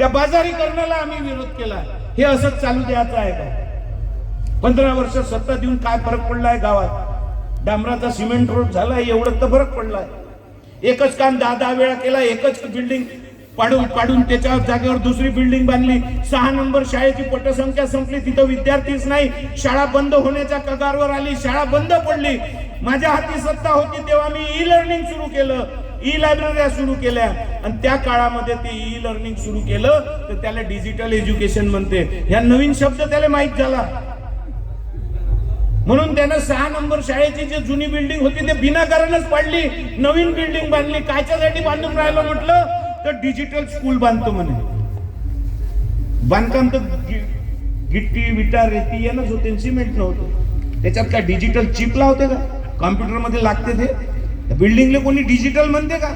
त्या बाजारीकरणाला आम्ही विरोध केला. हे असंच चालू द्यायचं आहे का? पंधरा वर्ष सत्ता देऊन काय फरक पडलाय गावात? डांबराचा सिमेंट रोड झालाय एवढं तर फरक पडलाय. एकच काम दहा दहा वेळा केला एकच बिल्डिंग पाडून पाडून त्याच्या जागेवर दुसरी बिल्डिंग बांधली. सहा नंबर शाळेची पटसंख्या संपली तिथं विद्यार्थीच नाही. शाळा बंद होण्याच्या कगारवर आली शाळा बंद पडली. माझ्या हाती सत्ता होती तेव्हा मी ई लर्निंग सुरू केलं. ई लायब्रऱ्या सुरू केल्या. आणि त्या काळामध्ये ते ई लर्निंग सुरू केलं तर त्याला डिजिटल एज्युकेशन म्हणते. ह्या नवीन शब्द त्याला माहीत झाला. म्हणून त्यानं सहा नंबर शाळेची जी जुनी बिल्डिंग होती ते बिनाकारणच पाडली. नवीन बिल्डिंग बांधली. कायच्यासाठी बांधून राहिलं म्हटलं तर डिजिटल स्कूल बांधतो म्हणे. बांधकाम तर गिट्टी विटा रेती यानंच होते सिमेंट नव्हतं त्याच्यात काय डिजिटल चिप लावते का? कॉम्प्युटरमध्ये लागते ते? बिल्डिंगला कोणी डिजिटल म्हणते का?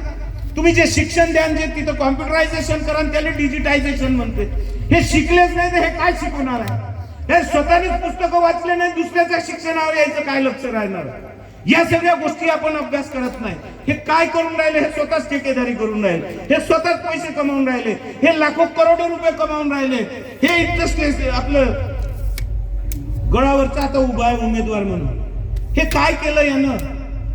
तुम्ही जे शिक्षण द्यान जे तिथं कॉम्प्युटरायझेशन करा त्याला डिजिटायझेशन म्हणते. हे शिकलेच नाही तर हे काय शिकवणार आहे? हे स्वतःनेच पुस्तकं वाचले नाही दुसऱ्याच्या शिक्षणावर यायचं काय लक्ष राहणार? या सगळ्या गोष्टी आपण अभ्यास करत नाही. हे काय करून राहिले? हे स्वतःच ठेकेदारी करून राहिले. हे स्वतःच पैसे कमावून राहिले. हे लाखो करोडो रुपये कमावून राहिले. हे इंटरेस्ट आपलं गळावरचा आता उभा आहे उमेदवार म्हणून. हे काय केलं यानं?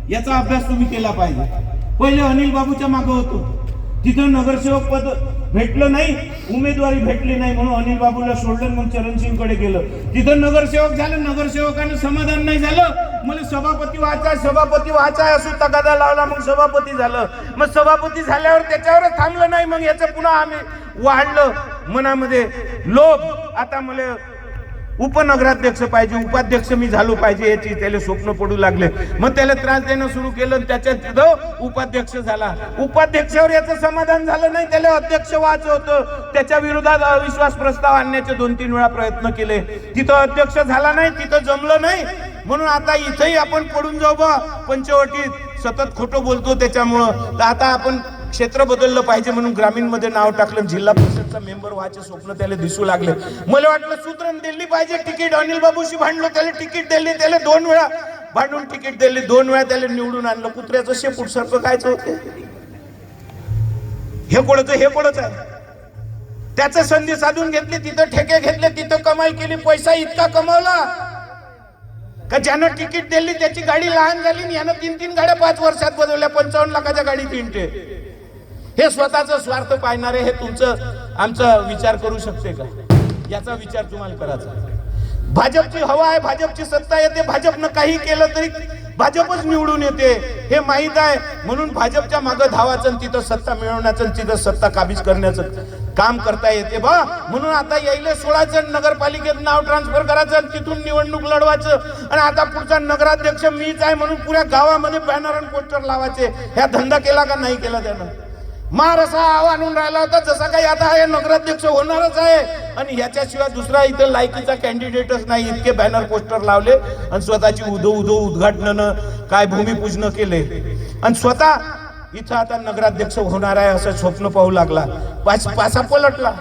याचा अभ्यास तुम्ही केला पाहिजे. पहिले अनिल बाबूच्या मागे होतो. तिथं नगरसेवक पद भेटलं नाही उमेदवारी भेटली नाही म्हणून अनिल बाबूला सोडलं मग चरणसिंगकडे गेलं. तिथं नगरसेवक झालं नगरसेवकानं समाधान नाही झालं मला सभापती व्हायचा सभापती व्हायचा असं तगादा लावला मग सभापती झालं. मग सभापती झाल्यावर त्याच्यावरच थांबलं नाही मग याचं पुन्हा आम्ही वाढलं मनामध्ये. लोभ आता मला उपनगराध्यक्ष पाहिजे उपाध्यक्ष मी झालो पाहिजे याची त्याला स्वप्न पडू लागले. मग त्याला त्रास देणं सुरू केलं आणि त्याच्यात तिथं उपाध्यक्ष झाला. उपाध्यक्षावर याचं समाधान झालं नाही त्याला अध्यक्ष व्हायचं होतं. त्याच्या विरोधात अविश्वास प्रस्ताव आणण्याचे दोन तीन वेळा प्रयत्न केले. तिथं अध्यक्ष झाला नाही तिथं जमलं नाही. म्हणून आता इथंही आपण पडून जाऊ बा. पंचवटीत सतत खोटं बोलतो त्याच्यामुळं. तर आता आपण क्षेत्र बदललं पाहिजे म्हणून ग्रामीणमध्ये नाव टाकलं. जिल्हा परिषदचा मेंबर व्हायचे स्वप्न त्याला दिसू लागले. मला वाटलं सूत्र दिली पाहिजे. तिकीट अनिल बाबूशी भांडलो त्याला तिकीट दिली त्याला दोन वेळा भांडून तिकीट दिली दोन वेळा त्याला निवडून आणलं. कुत्र्याचं शेपूट सर्प कायचं होते. हे कोणाचं? हे कोणाचं आहे? त्याचं संधी साधून घेतली तिथं ठेके घेतले तिथं कमाई केली पैसा इतका कमावला का ज्यानं तिकीट दिली त्याची गाडी लहान झाली यानं तीन तीन गाड्या पाच वर्षात बदलल्या. पंचावन्न लाखाच्या गाडी तीनटे हे स्वतःचं स्वार्थ पाळणारे हे तुमचं आमचा विचार करू शकते का? याचा विचार तुम्हाला करायचा भाजपची हवा आहे भाजपची सत्ता येते. भाजपनं काही केलं तरी भाजपच निवडून येते. हे माहीत आहे. म्हणून भाजपच्या मागं धावाचं तिथं सत्ता मिळवण्याचं तिथं सत्ता काबीज करण्याचं काम करता येते बा. म्हणून आता यायले सोळाचं नगरपालिकेत नाव ट्रान्सफर करायचं तिथून निवडणूक लढवायचं. आणि आता पुढचा नगराध्यक्ष मीच आहे म्हणून पुऱ्या गावामध्ये बॅनर आणि पोस्टर लावायचे. ह्या धंदा केला का नाही केला त्यानं? मार असा आव राहिला होता. जसा काही आता हे नगराध्यक्ष होणारच आहे. आणि ह्याच्याशिवाय दुसरा इथं लायकीचा कॅन्डिडेटच नाही. इतके बॅनर पोस्टर लावले आणि स्वतःची उदो उदो उद्घाटन काय भूमिपूजन केले. आणि स्वतः इथं आता नगराध्यक्ष होणार आहे असं स्वप्न पाहू लागला. पाच पासा पलटला.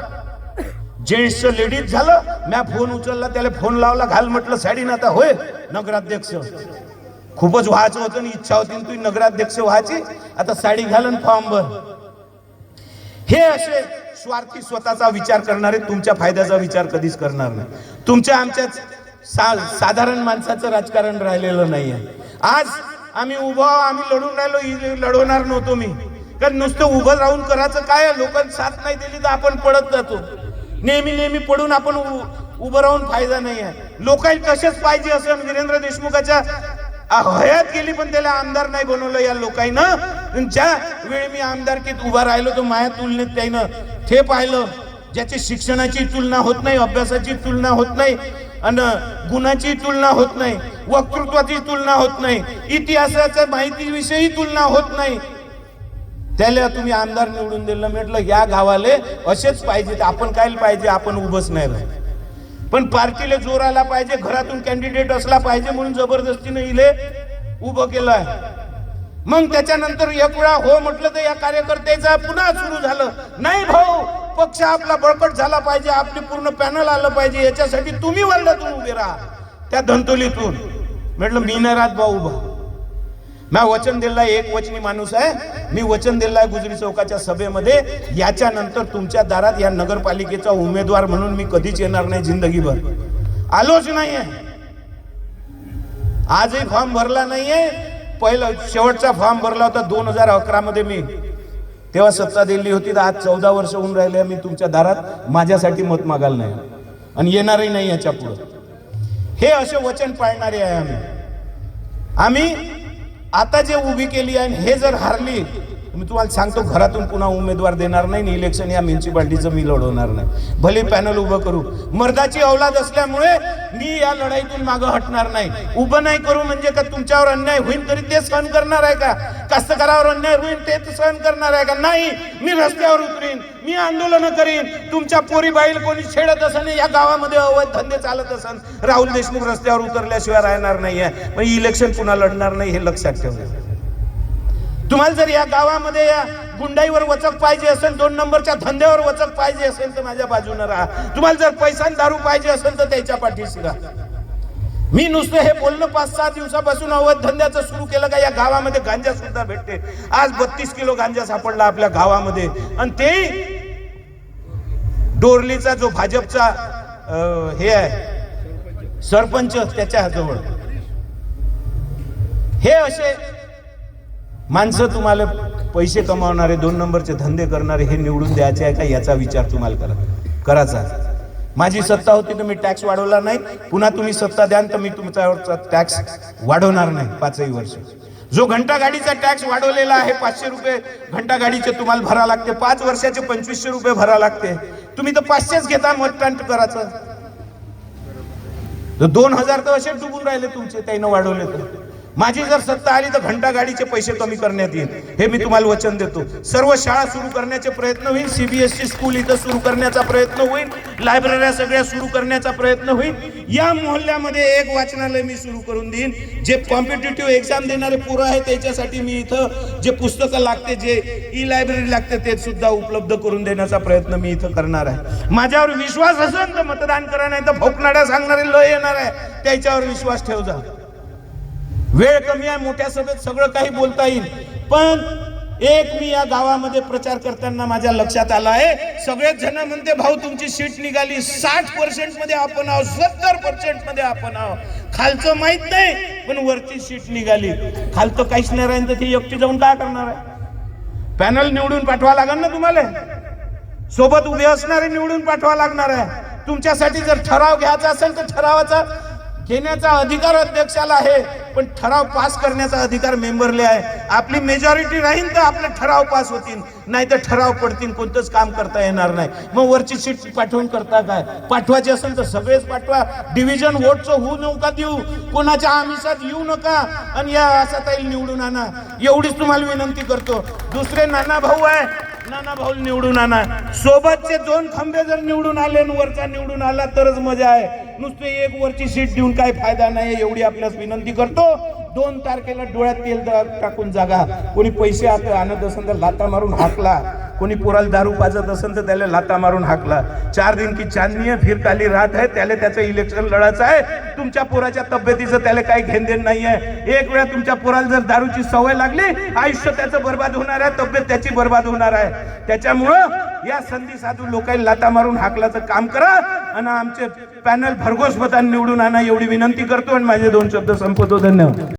जेंट्सचं लेडीज झालं म्या फोन उचलला त्याला फोन लावला घाल म्हटलं साडीन आता होय नगराध्यक्ष. खूपच व्हायचं होतं आणि इच्छा होती तू नगराध्यक्ष व्हायची? आता साडी घालन फॉर्म भर. हे असे स्वार्थी स्वतःचा विचार करणारे तुमच्या फायद्याचा विचार कधीच करणार नाही. तुमच्या आमच्या सा साधारण माणसाचं राजकारण राहिलेलं नाहीये. आज आम्ही उभं आम्ही लढून राहिलो लढवणार नव्हतो मी. कारण नुसतं उभं राहून करायचं काय लोकांनी साथ नाही दिली तर आपण पडत जातो. नेहमी नेहमी पडून आपण उ- उभं राहून फायदा नाही आहे लोकांनी तसेच पाहिजे असं वीरेंद्र देशमुखाच्या हयात गेली पण त्याला आमदार नाही बनवलं या लोकांना. ज्या वेळी मी आमदारकीत उभा राहिलो तो माया तुलनेत त्यानं ते पाहिलं. ज्याची शिक्षणाची तुलना होत नाही अभ्यासाची तुलना होत नाही आणि गुणाची तुलना होत नाही वक्तृत्वाची तुलना होत नाही इतिहासाच्या माहितीविषयी तुलना होत नाही. त्याला तुम्ही आमदार निवडून दिलं. म्हटलं या गावाले असेच पाहिजे आपण काय पाहिजे? आपण उभंच नाही राहिलं. पण पार्टीला जोर आला पाहिजे घरातून कॅन्डिडेट असला पाहिजे म्हणून जबरदस्तीने इले उभं केलंय. मग त्याच्यानंतर एक वेळा हो म्हटलं तर या कार्यकर्त्याचा पुन्हा सुरू झालं. नाही भाऊ पक्ष आपला बळकट झाला पाहिजे आपली पूर्ण पॅनल आलं पाहिजे याच्यासाठी तुम्ही वर्गातून उभे राहा त्या धंतोलीतून. म्हटलं मी नाही राहत भाऊ उभा. मी वचन दिला एक वचनी माणूस आहे. मी वचन दिलाय गुजरी चौकाच्या सभेमध्ये. याच्यानंतर तुमच्या दारात या नगरपालिकेचा उमेदवार म्हणून मी कधीच येणार नाही जिंदगीभर. आलोच नाहीये. आजही फॉर्म भरला नाहीये. पहिला शेवटचा फॉर्म भरला होता दोन हजार अकरा मध्ये मी. तेव्हा सत्ता दिली होती तर आज चौदा वर्ष होऊन राहिले मी तुमच्या दारात. माझ्यासाठी मत मागायला नाही. आणि येणारही नाही याच्यापुढे. हे असे वचन पाळणारे आहे आम्ही. आम्ही आता जे उभी केली आहे हे जर हारली मी तुम्हाला सांगतो घरातून पुन्हा उमेदवार देणार नाही आणि इलेक्शन या म्युन्सिपाल्टीचं मी लढवणार नाही. भले पॅनल उभं करू. मर्दाची औलाद असल्यामुळे मी या लढाईतून मागं हटणार नाही. उभं नाही करू म्हणजे का तुमच्यावर अन्याय होईल तरी ते सहन करणार आहे का? कास्तकारावर अन्याय होईल ते सहन करणार आहे का? नाही मी रस्त्यावर उतरीन मी आंदोलन करीन. तुमच्या पोरी बाईल कोणी छेडत असेल या गावामध्ये अवैध धंदे चालत असेल राहुल देशमुख रस्त्यावर उतरल्याशिवाय राहणार नाहीये. मग इलेक्शन पुन्हा लढणार नाही हे लक्षात ठेवलं तुम्हाला जर या गावामध्ये या गुंडाईवर वचक पाहिजे असेल दोन नंबरच्या धंद्यावर वचक पाहिजे असेल तर माझ्या बाजूने राहा. तुम्हाला जर पैसा दारू पाहिजे असेल तर त्याच्या पाठीशी राहा. मी नुसतं हे बोलणं पाच सहा दिवसापासून अवध धंद्याचं सुरू केलं का या गावामध्ये गांजा सुद्धा भेटते. आज बत्तीस किलो गांजा सापडला आपल्या गावामध्ये. आणि ते डोरलीचा जो भाजपचा हे आहे सरपंच त्याच्याजवळ हे असे माणसं तुम्हाला पैसे कमावणारे दोन नंबरचे धंदे करणारे हे निवडून द्यायचे आहे का? याचा विचार तुम्हाला करा. करायचा माझी सत्ता होती तर मी टॅक्स वाढवला नाही पुन्हा तुम्ही सत्ता द्याल तर मी तुमच्यावरचा टॅक्स वाढवणार नाही. पाचही वर्ष. जो घंटा गाडीचा टॅक्स वाढवलेला आहे पाचशे रुपये घंटा गाडीचे तुम्हाला भरा लागते. पाच वर्षाचे पंचवीसशे रुपये भरा लागते. तुम्ही तर पाचशेच घेता मतदान करायचं. तर दोन हजार तर असे डुबून राहिले तुमचे त्यानं वाढवले तर. माझी जर सत्ता आली तर घंटा गाडीचे पैसे कमी करण्यात येईल. हे मी तुम्हाला वचन देतो. सर्व शाळा सुरू करण्याचे प्रयत्न होईल. सीबीएसई स्कूल इथं सुरू करण्याचा प्रयत्न होईल. लायब्रऱ्या सगळ्या सुरू करण्याचा प्रयत्न होईल. या मोहल्ल्यामध्ये एक वाचनालय मी सुरू करून देईन. जे कॉम्पिटेटिव्ह एक्झाम देणारे पोरं आहेत त्याच्यासाठी मी इथं जे पुस्तकं लागते जे ई लायब्ररी लागते ते सुद्धा उपलब्ध करून देण्याचा प्रयत्न मी इथं करणार आहे. माझ्यावर विश्वास असेल तर मतदान करा नाही तर भोकनाड्या सांगणारे लय येणार आहे. त्याच्यावर विश्वास ठेव जा. वेळ कमी आहे मोठ्या सभेत सगळं काही बोलता येईल. पण एक मी या गावामध्ये प्रचार करताना माझ्या लक्षात आला आहे सगळेच जण म्हणते भाऊ तुमची सीट निघाली. साठ पर्सेंटमध्ये आपण आहोत सत्तर पर्सेंटमध्ये आपण आहोत. खालचं माहीत नाही पण वरची सीट निघाली. खालचं काहीच नाही राहील तर ती एकटी जाऊन काय करणार आहे? पॅनल निवडून पाठवा लागेल ना तुम्हाला? सोबत उभे असणारे निवडून पाठवा लागणार आहे. तुमच्यासाठी जर ठराव घ्यायचा असेल तर ठरावाचा घेण्याचा अधिकार अध्यक्षाला आहे. पण ठराव पास करण्याचा अधिकार मेंबरले आहे. आपली मेजॉरिटी राहील तर आपले ठराव पास होतील. नाही तर ठराव पडतील कोणतंच काम करता येणार नाही. मग वरची सीट पाठवून करता काय? पाठवायची असेल तर सगळेच पाठवा. डिव्हिजन वोटचं होऊ नका देऊ? कोणाच्या आमिषात येऊ नका. आणि या असा ताई निवडून आणा. एवढीच तुम्हाला विनंती करतो. दुसरे नाना भाऊ आहे. नाना भाऊ निवडून आणा. सोबतचे दोन खंबे जर निवडून आले वरचा निवडून आला तरच मजा आहे. नुसते एक वरची सीट देऊन काय फायदा नाही एवढी आपल्यास विनंती करतो. दोन तारखेला डोळ्यात तेल टाकून जागा. कोणी पैसे आत- आणत असेल तर लाता मारून हाकला. कोणी पोराला दारू पाजत असेल तर त्याला लाता मारून हाकला. चार दिन की चांदणी आहे फिर काली रात आहे त्याला त्याचं इलेक्शन लढायचं आहे. तुमच्या पोराच्या तब्येतीचं त्याला काही घेणदेण नाही आहे एक वेळा तुमच्या पोराला जर दारूची सवय लागली आयुष्य त्याचं बर्बाद होणार आहे तब्येत त्याची बर्बाद होणार आहे. त्याच्यामुळं या संधी साधू लोकांनी लाता मारून हाकलाचं काम करा आणि आमचे पॅनल भरघोस मतांनी निवडून आणा एवढी विनंती करतो आणि माझे दोन शब्द संपवतो. धन्यवाद.